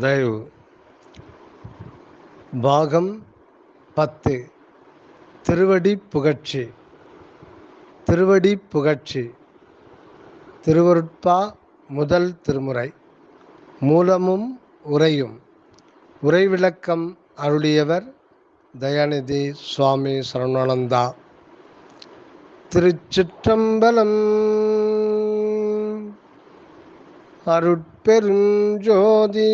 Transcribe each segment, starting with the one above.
தயவு. பாகம் பத்து. திருவடி புகழ்ச்சி. திருவடி புகழ்ச்சி. திருவருட்பா முதல் திருமுறை. மூலமும் உரையும் உரை விளக்கம் அருளியவர் தயாநிதி சுவாமி சரணானந்தா திருச்சிற்றம்பலம் அருட் அருட்பெருஞ்சோதி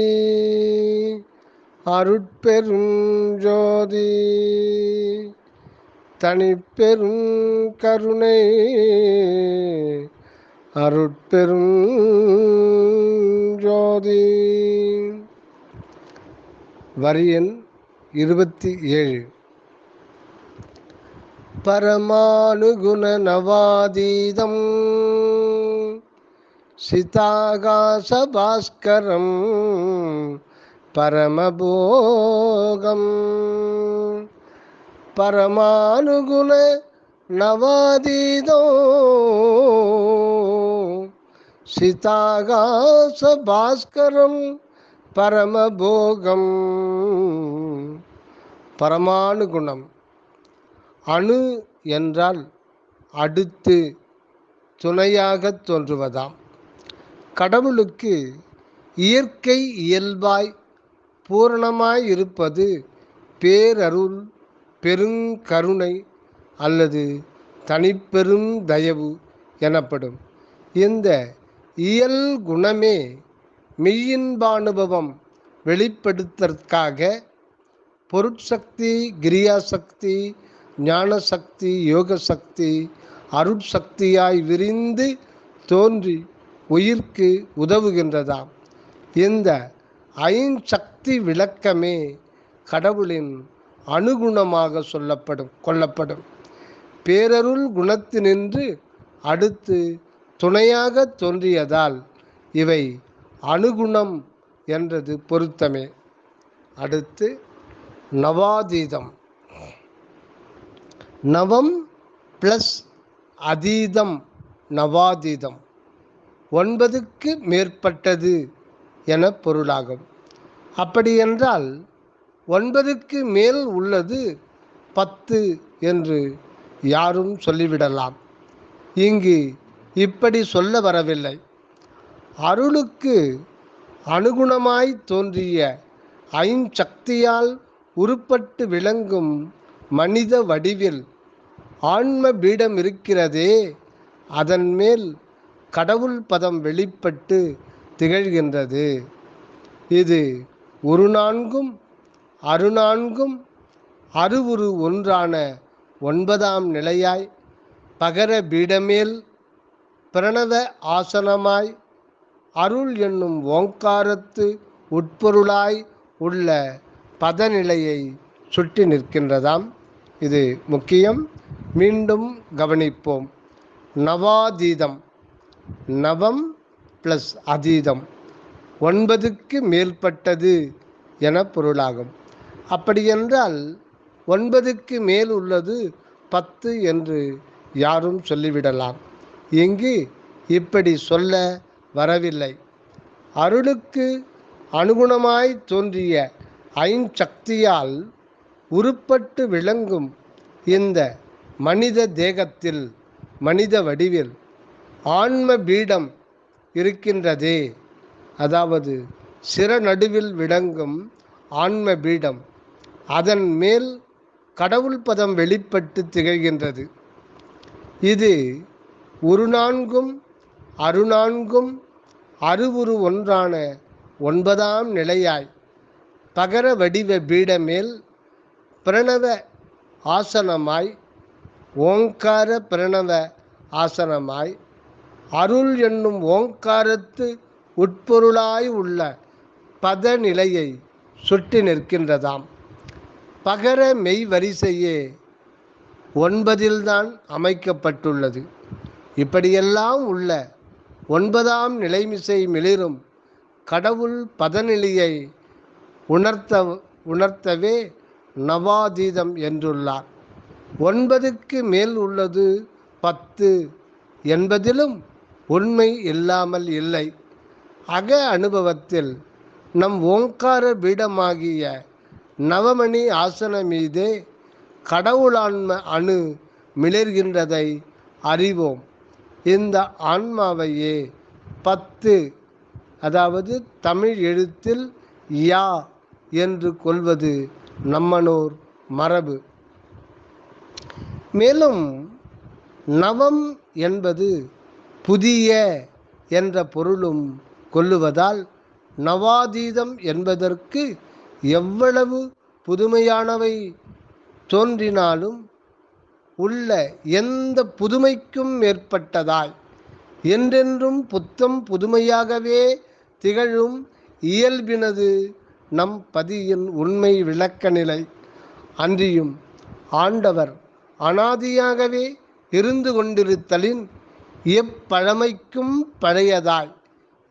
அருட்பெருஞ்சோதி. தனிப்பெரும் கருணை அருட்பெருஞ்சோதி. வரியன் இருபத்தி ஏழு. பரமானுகுண நவாதீதம் சிதாகாசபாஸ்கரம் பரமபோகம். பரமானுகுண நவாதீதோ. சிதாகாசபாஸ்கரம் பரமபோகம். பரமானுகுணம். அணு என்றால் அடுத்து துணையாக தோன்றுவதாம். கடவுளுக்கு இயற்கை இயல்பாய் பூரணமாய் இருப்பது பேரருள் பெருங்கருணை அல்லது தனிப்பெரும் தயவு எனப்படும். இந்த இயல் குணமே மெய்யின்பானுபவம் வெளிப்படுத்தற்காக பொருட்சக்தி கிரியாசக்தி ஞானசக்தி யோக சக்தி அருட்சக்தியாய் விரிந்து தோன்றி உயிர்க்கு உதவுகின்றதாம். இந்த ஐஞ்சக்தி விளக்கமே கடவுளின் அணுகுணமாக சொல்லப்படும் கொள்ளப்படும். பேரருள் குணத்தினின்று அடுத்து துணையாக தோன்றியதால் இவை அணுகுணம் என்றது பொருத்தமே. அடுத்து நவாதீதம். நவம் ப்ளஸ் அதீதம் நவாதீதம். ஒன்பதுக்கு மேற்பட்டது என பொருளாகும். அப்படியென்றால் ஒன்பதுக்கு மேல் உள்ளது பத்து என்று யாரும் சொல்லிவிடலாம். இங்கு இப்படி சொல்ல வரவில்லை. அருளுக்கு அனுகுணமாய் தோன்றிய ஐஞ்சக்தியால் உருப்பட்டு விளங்கும் மனித வடிவில் ஆன்ம பீடம் இருக்கிறதே அதன் மேல் கடவுள் பதம் வெளிப்பட்டு திகழ்கின்றது. இது ஒரு நான்கும் அருநான்கும் அருவுரு ஒன்றான ஒன்பதாம் நிலையாய் பகர பீடமேல் பிரணவ ஆசனமாய் அருள் என்னும் ஓங்காரத்து உட்பொருளாய் உள்ள பதநிலையை சுட்டி நிற்கின்றதாம். இது முக்கியம். மீண்டும் கவனிப்போம். நவாதீதம். நவம் ப்ளஸ் அதீதம். ஒன்பதுக்கு மேற்பட்டது என பொருளாகும். அப்படியென்றால் ஒன்பதுக்கு மேல் உள்ளது பத்து என்று யாரும் சொல்லிவிடலாம். இங்கு இப்படி சொல்ல வரவில்லை. அருளுக்கு அனுகுணமாய் தோன்றிய ஐஞ்சக்தியால் உருப்பட்டு விளங்கும் இந்த மனித தேகத்தில் மனித வடிவில் ஆன்ம பீடம் இருக்கின்றதே. அதாவது சிற நடுவில் விளங்கும் ஆன்ம பீடம் அதன் மேல் கடவுள் பதம் வெளிப்பட்டு திகழ்கின்றது. இது ஒரு நான்கும் அருநான்கும் அருவுரு ஒன்றான ஒன்பதாம் நிலையாய் பகர வடிவ பீடமேல் பிரணவ ஆசனமாய் ஓங்கார பிரணவ ஆசனமாய் அருள் என்னும் ஓங்காரத்து உட்பொருளாய் உள்ள பதநிலையை சுட்டி நிற்கின்றதாம். பகர மெய் வரிசையே ஒன்பதில்தான் அமைக்கப்பட்டுள்ளது. இப்படியெல்லாம் உள்ள ஒன்பதாம் நிலைமிசை மிளிரும் கடவுள் பதநிலையை உணர்த்த உணர்த்தவே நவாதீதம் என்றுள்ளார். ஒன்பதுக்கு மேல் உள்ளது பத்து என்பதிலும் உண்மை இல்லாமல் இல்லை. அக அனுபவத்தில் நம் ஓங்கார பீடமாகிய நவமணி ஆசன மீதே கடவுளான்ம அணு மிளர்கின்றதை அறிவோம். இந்த ஆன்மாவையே பத்து அதாவது தமிழ் எழுத்தில் யா என்று கொள்வது நம்மனோர் மரபு. மேலும் நவம் என்பது புதிய என்ற பொருளும் கொள்ளுவதால் நவாதீதம் என்பதற்கு எவ்வளவு புதுமையானவை தோன்றினாலும் உள்ள எந்த புதுமைக்கும் மேற்பட்டதாய் என்றென்றும் புத்தம் புதுமையாகவே திகழும் இயல்பினது நம் பதியின் உண்மை விளக்க நிலை அன்றியும் ஆண்டவர் அனாதியாகவே இருந்து கொண்டிருத்தலின் எப்பழமைக்கும் பழையதாய்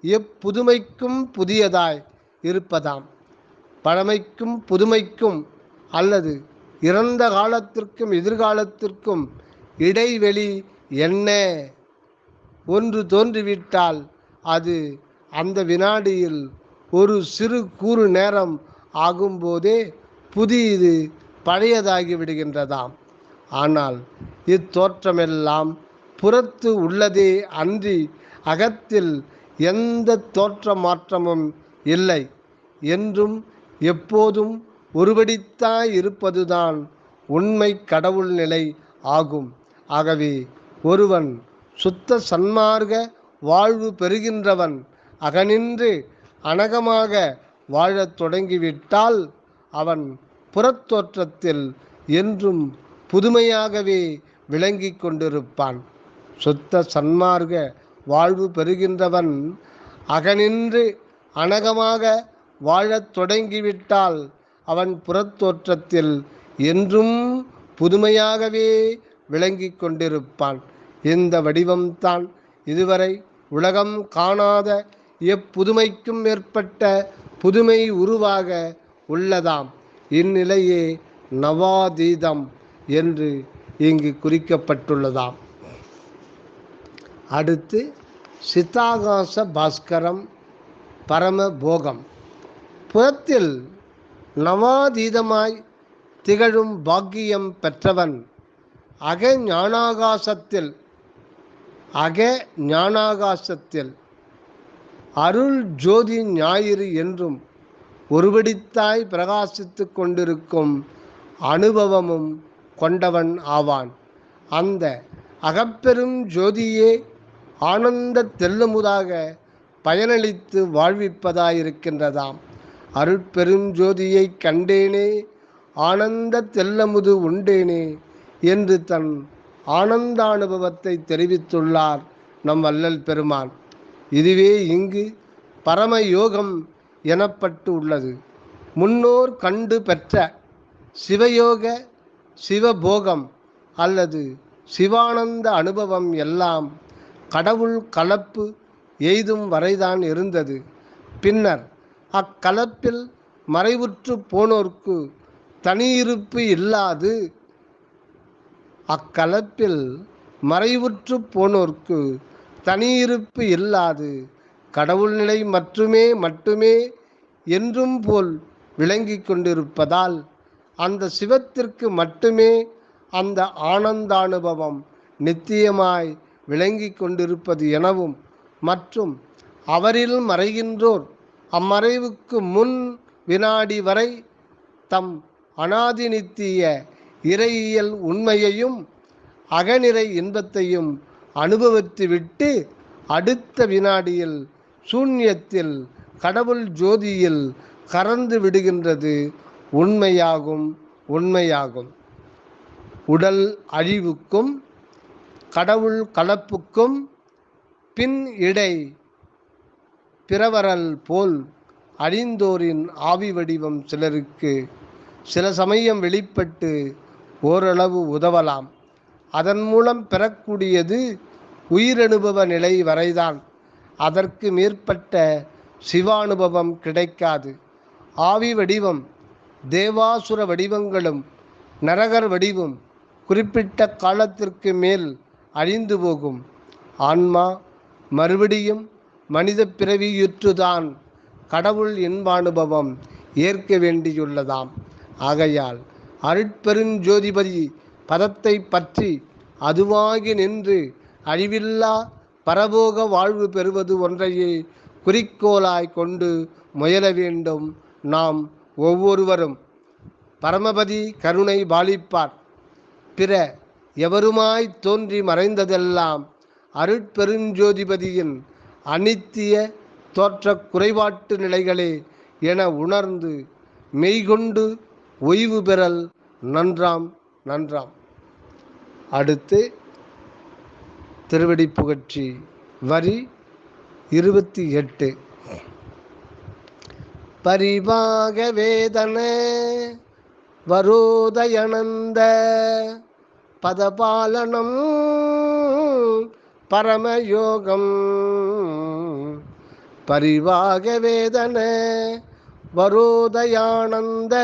எப்புதுமைக்கும் புதியதாய் இருப்பதாம். பழமைக்கும் புதுமைக்கும் அல்லது இறந்த காலத்திற்கும் எதிர்காலத்திற்கும் இடைவெளி என்ன? ஒன்று தோன்றிவிட்டால் அது அந்த வினாடியில் ஒரு சிறு கூறு நேரம் ஆகும்போதே புதியது பழையதாகி விடுகின்றதாம். ஆனால் இத்தோற்றமெல்லாம் புறத்து உள்ளதே அன்றி அகத்தில் எந்த தோற்ற மாற்றமும் இல்லை. என்றும் எப்போதும் ஒருபடித்தாய் இருப்பதுதான் உண்மை கடவுள் நிலை ஆகும். ஆகவே ஒருவன் சுத்த சன்மார்க வாழ்வு பெறுகின்றவன் அகனின்று அனகமாக வாழத் தொடங்கிவிட்டால் அவன் புறத்தோற்றத்தில் என்றும் புதுமையாகவே விளங்கிக் கொண்டிருப்பான். சுத்த சன்மார்க்க வாழ்வு பெறுகின்றவன் அகனின்று அனகமாக வாழத் தொடங்கிவிட்டால் அவன் புறத்தோற்றத்தில் என்றும் புதுமையாகவே விளங்கிக் கொண்டிருப்பான். இந்த வடிவம்தான் இதுவரை உலகம் காணாத எப்புதுமைக்கும் மேற்பட்ட புதுமை உருவாக உள்ளதாம். இந்நிலையே நவாதீதம் என்று இங்கு குறிக்கப்பட்டுள்ளதாம். அடுத்து சித்தாகாச பாஸ்கரம் பரமபோகம் புறத்தில் நவாதீதமாய் திகழும் பாக்கியம் பெற்றவன் அக ஞானாகாசத்தில் அக ஞானாகாசத்தில் அருள் ஜோதி ஞாயிறு என்றும் ஒருபடித்தாய் பிரகாசித்து கொண்டிருக்கும் அனுபவமும் கொண்டவன் ஆவான். அந்த அகப்பெரும் ஜோதியே ஆனந்த தெல்லுமுதாக பயனளித்து வாழ்விப்பதாயிருக்கின்றதாம். அருட்பெருஞ்சோதியை கண்டேனே ஆனந்த தெல்லமுது உண்டேனே என்று தன் ஆனந்த அனுபவத்தை தெரிவித்துள்ளார் நம் வல்லல் பெருமான். இதுவே இங்கு பரம யோகம் எனப்பட்டு உள்ளது முன்னோர் கண்டு பெற்ற சிவயோக சிவபோகம் அல்லது சிவானந்த அனுபவம் எல்லாம் கடவுள் கலப்பு எய்தும் வரைதான் இருந்தது. பின்னர் அக்கலப்பில் மறைவுற்று போனோர்க்கு தனியிருப்பு இல்லாது அக்கலப்பில் மறைவுற்று போனோர்க்கு தனியிருப்பு இல்லாது கடவுள் நிலை மட்டுமே மட்டுமே என்றும் போல் விளங்கிக் கொண்டிருப்பதால் அந்த சிவத்திற்கு மட்டுமே அந்த ஆனந்தானுபவம் நித்தியமாய் விளங்கிக் கொண்டிருப்பது எனவும் மற்றும் அவரில் மறைகின்றோர் அம்மறைவுக்கு முன் வினாடி வரை தம் அனாதிநித்திய இறையியல் உண்மையையும் அகநிறை இன்பத்தையும் அனுபவித்துவிட்டு அடுத்த வினாடியில் சூன்யத்தில் கடவுள் ஜோதியில் கறந்து விடுகின்றது உண்மையாகும் உண்மையாகும். உடல் அழிவுக்கும் கடவுள் கலப்புக்கும் பின் இடை பிறவரல் போல் அழிந்தோரின் ஆவி வடிவம் சிலருக்கு சில சமயம் வெளிப்பட்டு ஓரளவு உதவலாம். அதன் மூலம் பெறக்கூடியது உயிரனுபவ நிலை வரைதான். அதற்கு மேற்பட்ட சிவானுபவம் கிடைக்காது. ஆவி வடிவம் தேவாசுர வடிவங்களும் நரகர் வடிவும் குறிப்பிட்ட காலத்திற்கு மேல் அழிந்து போகும். ஆன்மா மறுபடியும் மனித பிறவியுற்றுதான் கடவுள் இன்பானுபவம் ஏற்க வேண்டியுள்ளதாம். ஆகையால் அருட்பெருஞ்சோதிபதி பதத்தை பற்றி அதுவாகி நின்று அழிவில்லா பரபோக வாழ்வு பெறுவது ஒன்றையே குறிக்கோளாய் கொண்டு முயல வேண்டும் நாம் ஒவ்வொருவரும். பரமபதி கருணை பாலிப்பார். பிற எவருமாய் தோன்றி மறைந்ததெல்லாம் அருட்பெருஞ்சோதிபதியின் அனித்திய தோற்ற குறைபாட்டு நிலைகளே என உணர்ந்து மெய்கொண்டு ஓய்வு பெறல் நன்றாம் நன்றாம். அடுத்து திருவடி புகழ்ச்சி வரி இருபத்தி எட்டு. பரிபாக வேதன வரோதயனந்த பதபாலனம் பரமயோகம். பரிவாக வேதன வரோதயானந்த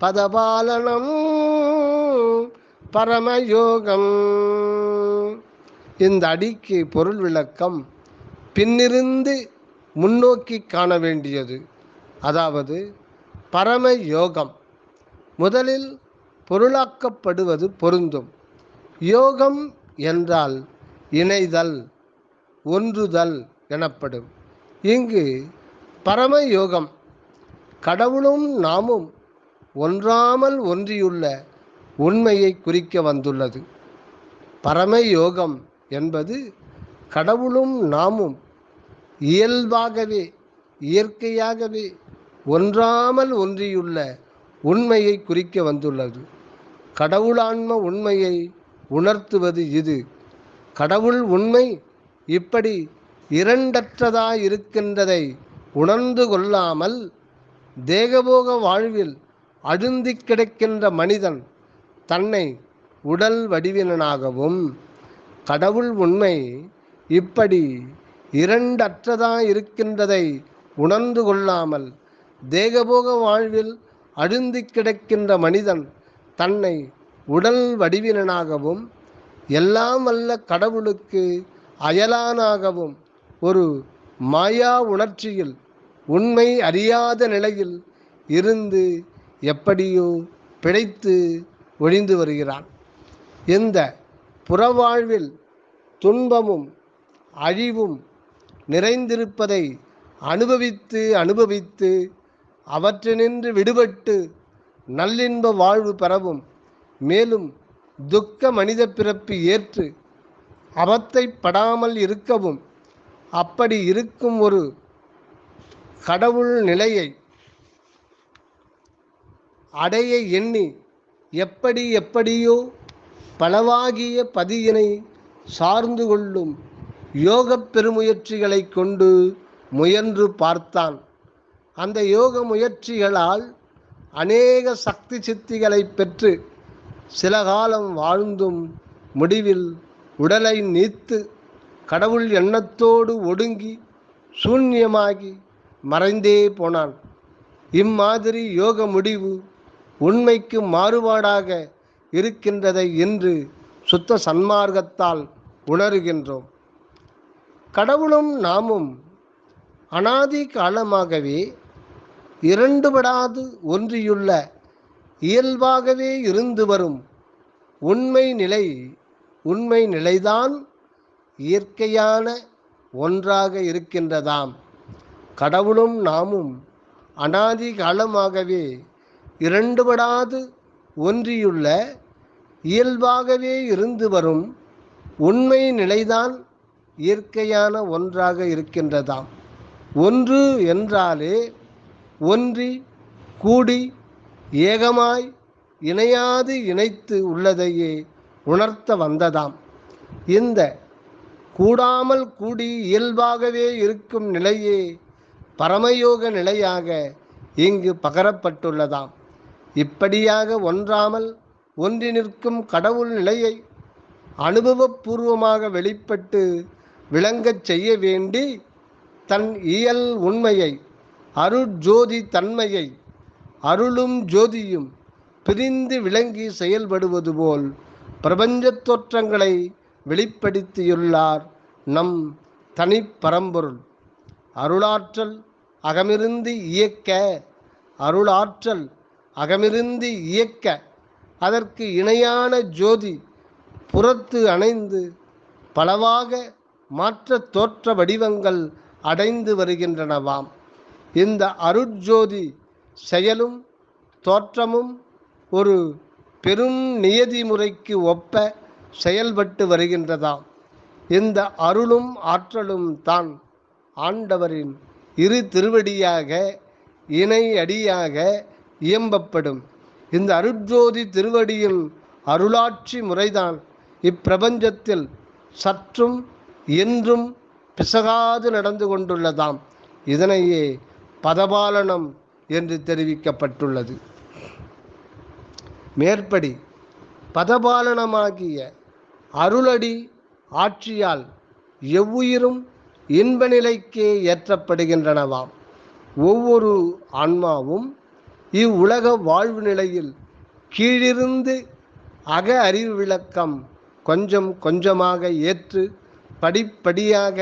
பதபாலனம் பரமயோகம். இந்த அடிக்கு பொருள் விளக்கம் பின்னிருந்து முன்னோக்கி காண வேண்டியது. அதாவது பரம யோகம் முதலில் பொருளாக்கப்படுவது பொருந்தும். யோகம் என்றால் இணைதல் ஒன்றுதல் எனப்படும். இங்கு பரம யோகம் கடவுளும் நாமும் ஒன்றாமல் ஒன்றியுள்ள உண்மையை குறிக்க வந்துள்ளது. பரம யோகம் என்பது கடவுளும் நாமும் இயல்பாகவே இயற்கையாகவே ஒன்றாமல் ஒன்றியுள்ள உண்மையை குறிக்க வந்துள்ளது. கடவுளான்ம உண்மையை உணர்த்துவது இது. கடவுள் உண்மை இப்படி இரண்டற்றதாயிருக்கின்றதை உணர்ந்து கொள்ளாமல் தேகபோக வாழ்வில் அழுந்திக் கிடக்கின்ற மனிதன் தன்னை உடல் வடிவினனாகவும் கடவுள் உண்மை இப்படி இரண்டற்றதாய் இருக்கின்றதை உணர்ந்து கொள்ளாமல் தேகபோக வாழ்வில் அழுந்திக் கிடக்கின்ற மனிதன் தன்னை உடல் வடிவினனாகவும் எல்லாம் வல்ல கடவுளுக்கு அயலானாகவும் ஒரு மாயா உணர்ச்சியில் உண்மை அறியாத நிலையில் இருந்து எப்படியோ பிழைத்து ஒழிந்து வருகிறான். இந்த புறவாழ்வில் துன்பமும் அழிவும் நிறைந்திருப்பதை அனுபவித்து அனுபவித்து அவற்றினின்று விடுபட்டு நல்லின்ப வாழ்வு பெறவும் மேலும் துக்க மனித பிறப்பு ஏற்று அவத்தைப்படாமல் இருக்கவும். அப்படி இருக்கும் ஒரு கடவுள் நிலையை அடைய எண்ணி எப்படி எப்படியோ பலவாகிய பதியினை சார்ந்து கொள்ளும் யோகப் பெருமுயற்சிகளை கொண்டு முயன்று பார்த்தான். அந்த யோக முயற்சிகளால் அநேக சக்தி சித்திகளை பெற்று சில காலம் வாழ்ந்தும் முடிவில் உடலை நீத்து கடவுள் எண்ணத்தோடு ஒடுங்கி சூன்யமாகி மறைந்தே போனான். இம்மாதிரி யோக முடிவு உண்மைக்கு மாறுபாடாக இருக்கின்றதை இன்று சுத்த சன்மார்க்கத்தால் உணர்கின்றோம். கடவுளும் நாமும் அனாதி காலமாகவே இரண்டுபடாது ஒன்றியுள்ள இயல்பாகவே இருந்து வரும் உண்மை நிலை உண்மை நிலைதான் இயற்கையான ஒன்றாக இருக்கின்றதாம். கடவுளும் நாமும் அனாதி காலமாகவே இரண்டுபடாது ஒன்றியுள்ள இயல்பாகவே இருந்து வரும் உண்மை நிலைதான் இயற்கையான ஒன்றாக இருக்கின்றதாம். ஒன்று என்றாலே ஒன்றி கூடி ஏகமாய் இணையாது இணைத்து உள்ளதையே உணர்த்த வந்ததாம். இந்த கூடாமல் கூடி இயல்பாகவே இருக்கும் நிலையே பரமயோக நிலையாக இங்கு பகரப்பட்டுள்ளதாம். இப்படியாக ஒன்றாமல் ஒன்றி நிற்கும் கடவுள் நிலையை அனுபவபூர்வமாக வெளிப்பட்டு விளங்கச் செய்ய வேண்டி தன் இயல் உண்மையை அருட்ஜோதி தன்மையை அருளும் ஜோதியும் பிரிந்து விளங்கி செயல்படுவது போல் பிரபஞ்சத் தோற்றங்களை வெளிப்படுத்தியுள்ளார் நம் தனிப்பரம்பொருள் அருளாற்றல் அகமிருந்து இயக்க அருளாற்றல் அகமிருந்து இயக்க அதற்கு இணையான ஜோதி புறத்து அணைந்து பலவாக மாற்ற தோற்ற வடிவங்கள் அடைந்து வருகின்றனவாம். இந்த அருட்ஜோதி செயலும் தோற்றமும் ஒரு பெரும் நியதி முறைக்கு ஒப்ப செயல்பட்டு வருகின்றதாம். இந்த அருளும் ஆற்றலும் தான் ஆண்டவரின் இரு திருவடியாக இணை அடியாக இயம்பப்படும். இந்த அருட்ஜோதி திருவடியின் அருளாட்சி முறைதான் இப்பிரபஞ்சத்தில் சற்றும் என்றும் பிசகாது நடந்து கொண்டுள்ளதாம். இதனையே பதபாலனம் என்று தெரிவிக்கப்பட்டுள்ளது. மேற்படி பதபாலனமாகிய அருளடி ஆட்சியால் எவ்வுயிரும் இன்ப நிலைக்கே ஏற்றப்படுகின்றனவாம். ஒவ்வொரு ஆன்மாவும் இவ்வுலக வாழ்வு நிலையில் கீழிருந்து அக அறிவு விளக்கம் கொஞ்சம் கொஞ்சமாக ஏற்று படிப்படியாக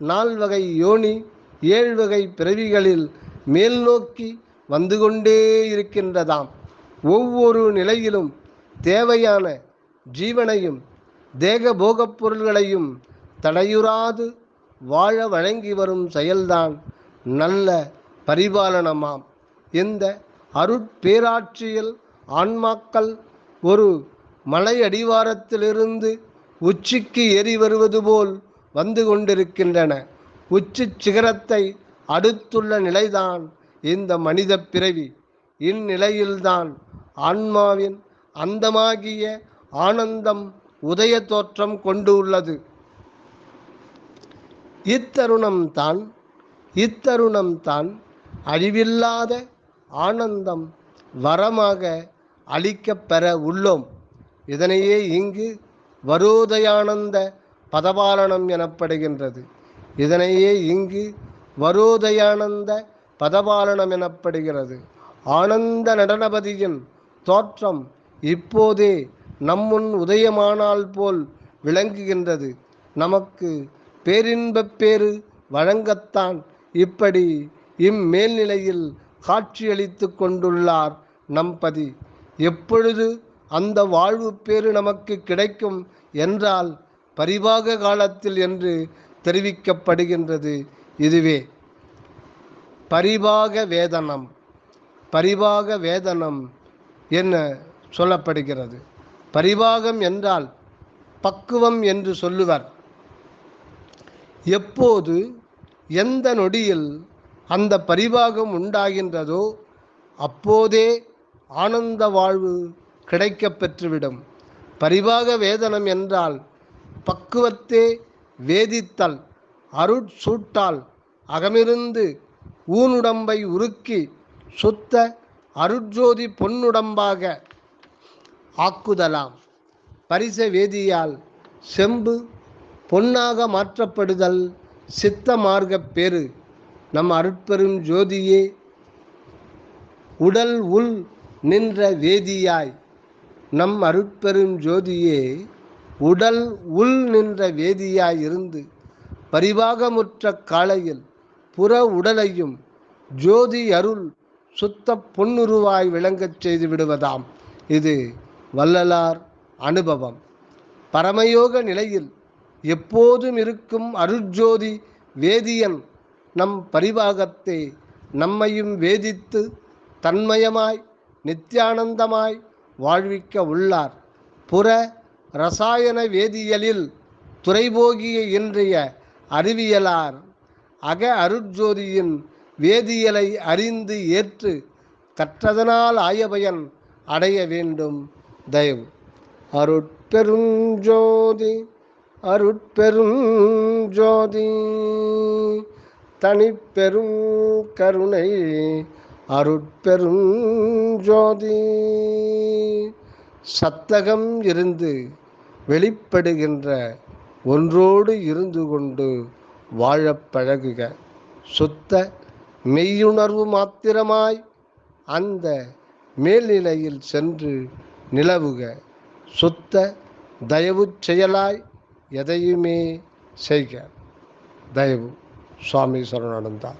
நால்வகை யோனி ஏழ்வகை பிறவிகளில் மேல் நோக்கி வந்து கொண்டே இருக்கின்றதாம். ஒவ்வொரு நிலையிலும் தேவையான ஜீவனையும் தேக போகப் பொருள்களையும் தடையுறாது வாழ வழங்கி வரும் செயல்தான் நல்ல பரிபாலனமாம். இந்த அருட்பேராட்சியில் ஆன்மாக்கள் ஒரு மலை அடிவாரத்திலிருந்து உச்சிக்கு ஏறி வருவது போல் வந்து கொண்டிருக்கின்றன. உச்சி சிகரத்தை அடுத்துள்ள நிலைதான் இந்த மனித பிறவி. இந்நிலையில்தான் ஆன்மாவின் அந்தமாகிய ஆனந்தம் உதய தோற்றம் கொண்டு உள்ளது இத்தருணம் தான் இத்தருணம் தான் அழிவில்லாத ஆனந்தம் வரமாக அளிக்கப்பெற உள்ளோம். இதனையே இங்கு வரோதயானந்த பதபாலனம் எனப்படுகின்றது. இதனையே இங்கு வரோதயானந்த பதபாலனம் எனப்படுகிறது ஆனந்த நடனபதியின் தோற்றம் இப்போதே நம்முன் உதயமானால் போல் விளங்குகின்றது. நமக்கு பேரின்பப் பேரு வழங்கத்தான் இப்படி இம்மேல்நிலையில் காட்சியளித்து கொண்டுள்ளார் நம்பதி. எப்பொழுது அந்த வாழ்வு பேறு நமக்கு கிடைக்கும் என்றால் பரிபாக காலத்தில் என்று தெரிவிக்கப்படுகின்றது இதுவே. பரிபாக வேதனம். பரிபாக வேதனம் என்ன சொல்லப்படுகிறது? பரிபாகம் என்றால் பக்குவம் என்று சொல்லுவர். எப்போது எந்த நொடியில் அந்த பரிபாகம் உண்டாகின்றதோ அப்போதே ஆனந்த வாழ்வு கிடைக்கப் பெற்றுவிடும். பரிபாக வேதனம் என்றால் பக்குவத்தே வேதித்தல் அருட்சூட்டால் அகமிருந்து ஊனுடம்பை உருக்கி சுத்த அருட்ஜோதி பொன்னுடம்பாக ஆக்குதலாம். பரிச வேதியால் செம்பு பொன்னாக மாற்றப்படுதல் சித்த மார்க்கப் பேறு. நம் அருட்பெரும் ஜோதியே உடல் உள் நின்ற வேதியாய். நம் அருட்பெரும் ஜோதியே உடல் உள் நின்ற வேதியாயிருந்து பரிவாகமுற்ற காலையில் புற உடலையும் ஜோதி அருள் சுத்த பொன்னுருவாய் விளங்கச் செய்து விடுவதாம். இது வள்ளலார் அனுபவம். பரமயோக நிலையில் எப்போதும் இருக்கும் அருட்ஜோதி வேதியன் நம் பரிவாகத்தை நம்மையும் வேதித்து தன்மயமாய் நித்யானந்தமாய் வாழ்விக்க உள்ளார். புற ரசாயன வேதியியலில் துறைபோகிய இன்றைய அறிவியலார் அக அருட்ஜோதியின் வேதியியலை அறிந்து ஏற்று கற்றதனால் ஆயபயன் அடைய வேண்டும். தயவு. அருட்பெருஞ்சோதி அருட்பெருஞ்சோதி தனிப்பெரும் கருணை. அருட்பெருஞ்சோதி சத்தகம் இருந்து வெளிப்படுகின்ற ஒன்றோடு இருந்து கொண்டு வாழப் பழகுக. சுத்த மெய்யுணர்வு மாத்திரமாய் அந்த மேல்நிலையில் சென்று நிலவுக. சுத்த தயவு செயலாய் எதையுமே செய்க. தயவு. சுவாமி சரணானந்தா.